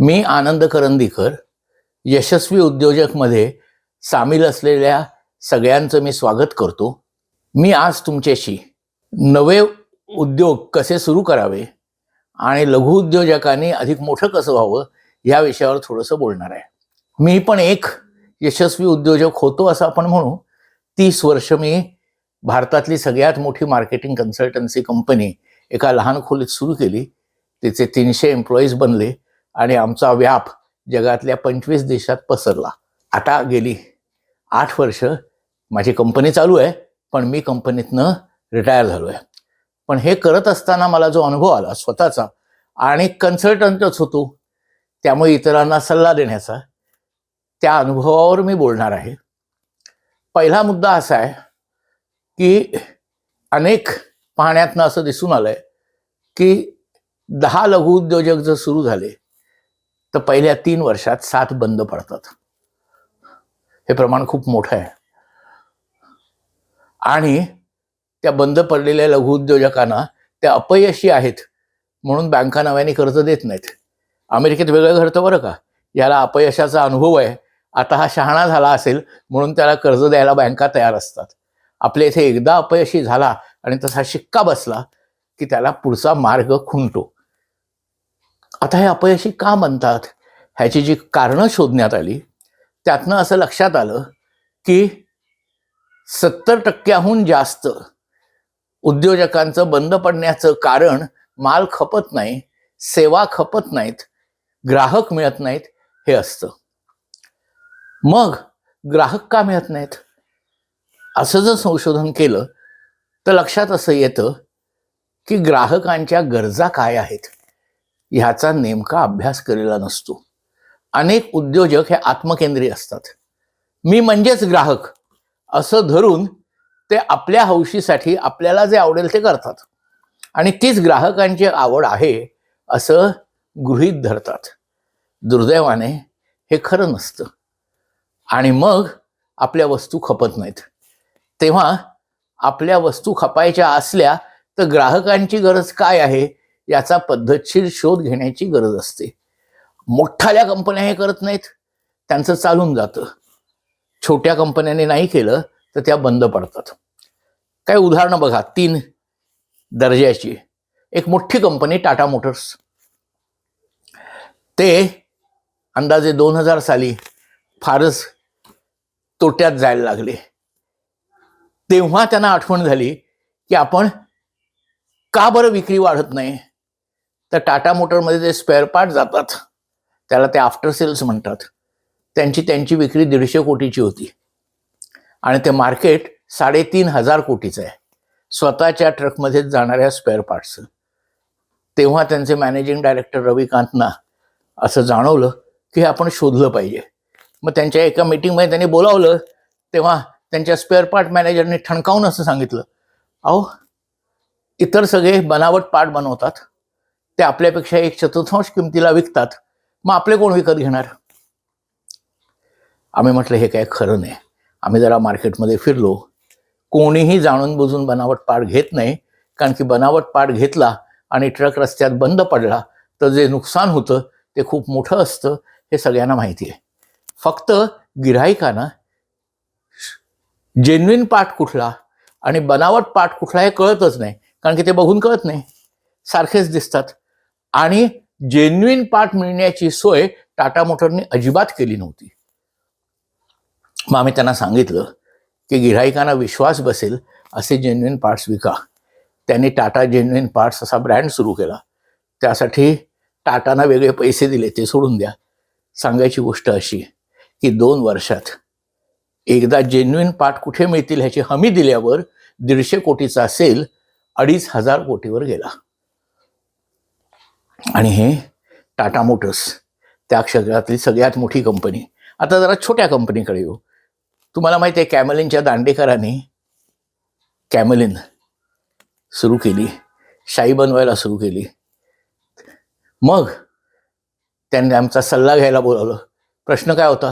मी आनंद करंदीकर यशस्वी उद्योजकमध्ये सामील असलेल्या सगळ्यांचं मी स्वागत करतो. मी आज तुमच्याशी नवे उद्योग कसे सुरू करावे आणि लघु उद्योजकांनी अधिक मोठं कसं व्हावं या विषयावर थोडंसं बोलणार आहे. मी पण एक यशस्वी उद्योजक होतो असं आपण म्हणू. तीस वर्ष मी भारतातली सगळ्यात मोठी मार्केटिंग कन्सल्टन्सी कंपनी एका लहान खोलीत सुरू केली. तिचे तीनशे एम्प्लॉईज बनले. आणि आमचा व्याप जगातल्या पंचवीस देशात पसरला. आता गेली आठ वर्ष माझी कंपनी चालू आहे पण मी कंपनीतनं रिटायर झालो आहे पण हे करत असताना मला जो अनुभव आला स्वतःचा आणि कन्सल्टंटच होतो त्यामुळे इतरांना सल्ला देण्याचा त्या अनुभवावर मी बोलणार आहे. पहिला मुद्दा असा आहे की अनेक पाहण्यातनं असं दिसून आलं आहे की दहा लघुउद्योजक जर सुरू झाले तर पहिल्या तीन वर्षात सात बंद पडतात. हे प्रमाण खूप मोठं आहे. आणि त्या बंद पडलेल्या लघुउद्योजकांना त्या अपयशी आहेत म्हणून बँका नव्याने कर्ज देत नाहीत. अमेरिकेत वेगळं घडतं बरं का? याला अपयशाचा अनुभव आहे. आता हा शहाणा झाला असेल म्हणून त्याला कर्ज द्यायला बँका तयार असतात. आपल्या इथे एकदा अपयशी झाला आणि तसा शिक्का बसला की त्याला पुढचा मार्ग खुंटतो आता हे अपयशी का म्हणतात? ह्याची जी कारणं शोधण्यात आली त्यातनं असं लक्षात आलं की सत्तर टक्क्याहून जास्त उद्योजकांचं बंद पडण्याचं कारण माल खपत नाही सेवा खपत नाहीत ग्राहक मिळत नाहीत हे असतं. मग ग्राहक का मिळत नाहीत? असं जर संशोधन केलं तर लक्षात असं येतं की ग्राहकांच्या गरजा काय आहेत? ह्याचा नेमका अभ्यास केलेला नसतो. अनेक उद्योजक हे आत्मकेंद्री असतात. मी म्हणजेच ग्राहक असं धरून ते आपल्या हौशीसाठी आपल्याला जे आवडेल ते करतात. आणि तीच ग्राहकांची आवड आहे असं गृहीत धरतात. दुर्दैवाने हे खरं नसतं. आणि मग आपल्या वस्तू खपत नाहीत. तेव्हा आपल्या वस्तू खपायच्या असल्या तर ग्राहकांची गरज काय आहे? याचा पद्धतशीर शोध घेण्याची गरज असते. मोठ्याल्या कंपन्या हे करत नाहीत. त्यांचं चालून जातं. छोट्या कंपन्यांनी नाही केलं तर त्या बंद पडतात. काय उदाहरणं बघा. तीन दर्जाची. एक मोठी कंपनी टाटा मोटर्स. ते अंदाजे दोन हजार साली फारच तोट्यात जायला लागले. तेव्हा त्यांना आठवण झाली की आपण का बरं विक्री वाढत नाही? तर टाटा मोटरमध्ये जे स्पेअर पार्ट जातात त्याला ते आफ्टर सेल्स म्हणतात. त्यांची त्यांची विक्री दीडशे कोटीची होती. आणि ते मार्केट साडेतीन हजार कोटीचं आहे. स्वतःच्या ट्रकमध्येच जाणाऱ्या स्पेअर पार्ट्सचं तेव्हा त्यांचे मॅनेजिंग डायरेक्टर रविकांतना असं जाणवलं की हे आपण शोधलं पाहिजे. मग त्यांच्या एका मीटिंगमध्ये त्यांनी बोलावलं तेव्हा त्यांच्या स्पेअर पार्ट मॅनेजरने ठणकावून असं सांगितलं अहो इतर सगळे बनावट पार्ट बनवतात. ते आपल्यापेक्षा एक चतुर्थांश किमतीला विकतात. मग आपले कोण विकत घेणार? आम्ही म्हटलं हे काय खरं नाही. आम्ही जरा मार्केटमध्ये फिरलो. कोणीही जाणून बुजून बनावट पार्ट घेत नाही. कारण की बनावट पार्ट घेतला आणि ट्रक रस्त्यात बंद पडला तर जे नुकसान होतं ते खूप मोठं असतं हे सगळ्यांना माहिती आहे. फक्त गिऱ्हाईकांना जेन्युइन पाठ कुठला आणि बनावट पार्ट कुठला हे कळतच नाही. कारण की ते बघून कळत नाही. सारखेच दिसतात. आणि जेन्युइन पार्ट मिळण्याची सोय टाटा मोटरने अजिबात केली नव्हती. मग आम्ही त्यांना सांगितलं की गिऱ्हाईकांना विश्वास बसेल असे जेन्युइन पार्ट्स विका. त्यांनी टाटा जेन्युइन पार्ट्स असा ब्रँड सुरू केला. त्यासाठी टाटाना वेगळे पैसे दिले ते सोडून द्या. सांगायची गोष्ट अशी की दोन वर्षात एकदा जेन्युइन पार्ट कुठे मिळतील ह्याची हमी दिल्यावर दीडशे कोटीचा सेल अडीच हजार कोटीवर गेला. आणि हे टाटा मोटर्स त्या क्षेत्रातली सगळ्यात मोठी कंपनी. आता जरा छोट्या कंपनीकडे येऊ. तुम्हाला माहिती आहे कॅमलिनच्या दांडेकरांनी कॅमलिन सुरू केली. शाई बनवायला सुरू केली. मग त्यांनी आमचा सल्ला घ्यायला बोलावलं. प्रश्न काय होता?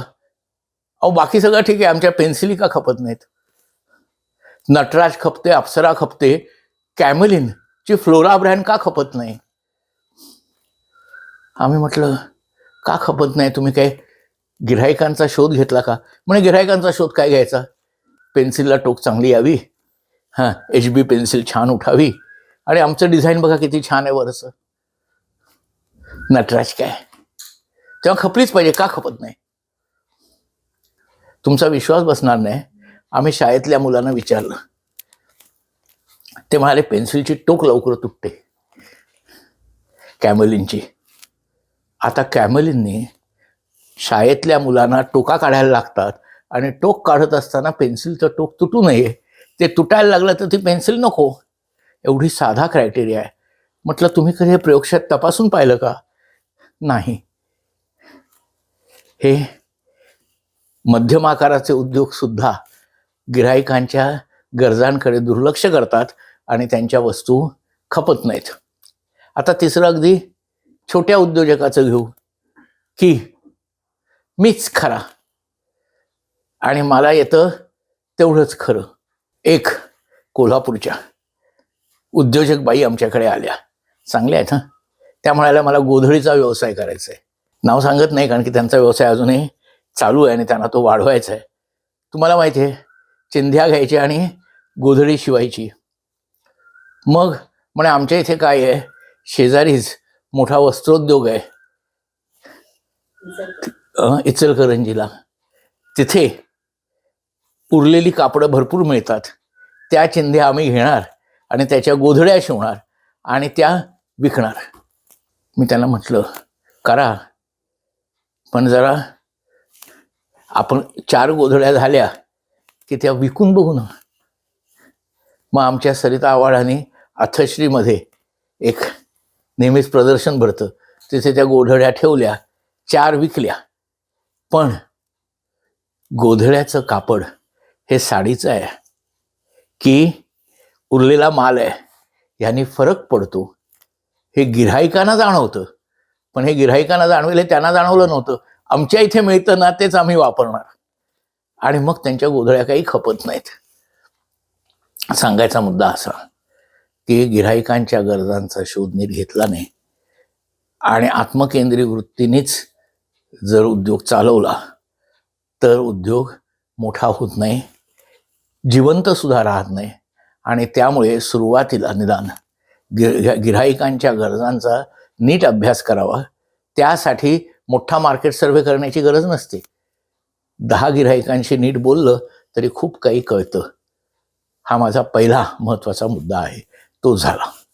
अहो बाकी सगळं ठीक आहे आमच्या पेन्सिली का खपत नाहीत. नटराज खपते अप्सरा खपते. कॅमलिनची फ्लोरा ब्रँड का खपत नाही? आम्ही म्हटलं का खपत नाही? तुम्ही काय गिऱ्हाईकांचा शोध घेतला का? म्हणे गिऱ्हाईकांचा शोध काय घ्यायचा? पेन्सिलला टोक चांगली यावी. हां एच बी पेन्सिल छान उठावी. आणि आमचं डिझाईन बघा किती छान आहे वरचं. नटराज काय? तेव्हा खपलीच पाहिजे. का खपत नाही? तुमचा विश्वास बसणार नाही. आम्ही शाळेतल्या मुलांना विचारलं. ते म्हणाले पेन्सिलची टोक लवकर तुटते. कॅमलिनची. आता कॅमलिननी शाळेतल्या मुलांना टोका काढायला लागतात आणि टोक काढत असताना पेन्सिलचं टोक तुटू नये. ते तुटायला लागलं तर ती पेन्सिल नको. एवढी साधा क्रायटेरिया आहे. म्हटलं तुम्ही कधी हे प्रयोगशाळेत तपासून पाहिलं का? नाही. हे मध्यम आकाराचे उद्योगसुद्धा गिराहिकांच्या गरजांकडे दुर्लक्ष करतात आणि त्यांच्या वस्तू खपत नाहीत. आता तिसरं अगदी छोट्या उद्योजकाचं घेऊ की मीच खरा. आणि मला येतं तेवढंच खरं. एक कोल्हापूरच्या. उद्योजक बाई आमच्याकडे आल्या. चांगल्या आहेत हां. त्या म्हणाल्या मला गोधडीचा व्यवसाय करायचा आहे. नाव सांगत नाही कारण की त्यांचा व्यवसाय अजूनही चालू आहे आणि त्यांना तो वाढवायचा आहे. तुम्हाला माहिती आहे चिंध्या घ्यायची आणि गोधडी शिवायची. मग म्हणे आमच्या इथे काय आहे? शेजारीच मोठा वस्त्रोद्योग आहे. इचलकरंजीला. तिथे उरलेली कापडं भरपूर मिळतात. त्या चिंध्या आम्ही घेणार आणि त्याच्या गोधड्या शिवणार आणि त्या विकणार. मी त्यांना म्हटलं करा पण जरा आपण चार गोधड्या झाल्या की त्या विकून बघू ना मग आमच्या सरिता आवाडाने अथश्रीमध्ये एक नेहमीच प्रदर्शन भरतं. तिथे त्या गोधड्या ठेवल्या चार विकल्या. पण गोधड्याचं कापड हे साडीचं आहे. की उरलेला माल आहे ह्यानी फरक पडतो. हे गिऱ्हाईकांना जाणवतं. पण हे गिऱ्हाईकांना जाणवेल हे त्यांना जाणवलं नव्हतं. आमच्या इथे मिळतं ना तेच आम्ही वापरणार. आणि मग त्यांच्या गोधड्या काही खपत नाहीत. सांगायचा मुद्दा असा. की गिऱ्हाईकांच्या गरजांचा शोध नीट घेतला नाही. आणि आत्मकेंद्री वृत्तीनेच जर उद्योग चालवला तर उद्योग मोठा होत नाही जिवंतसुद्धा राहत नाही. आणि त्यामुळे सुरुवातीला निदान गिर गिऱ्हाईकांच्या गरजांचा नीट अभ्यास करावा. त्यासाठी मोठा मार्केट सर्व्हे करण्याची गरज नसते. दहा गिऱ्हाईकांशी नीट बोललं तरी खूप काही कळतं. हा माझा पहिला महत्त्वाचा मुद्दा आहे. तो झाला.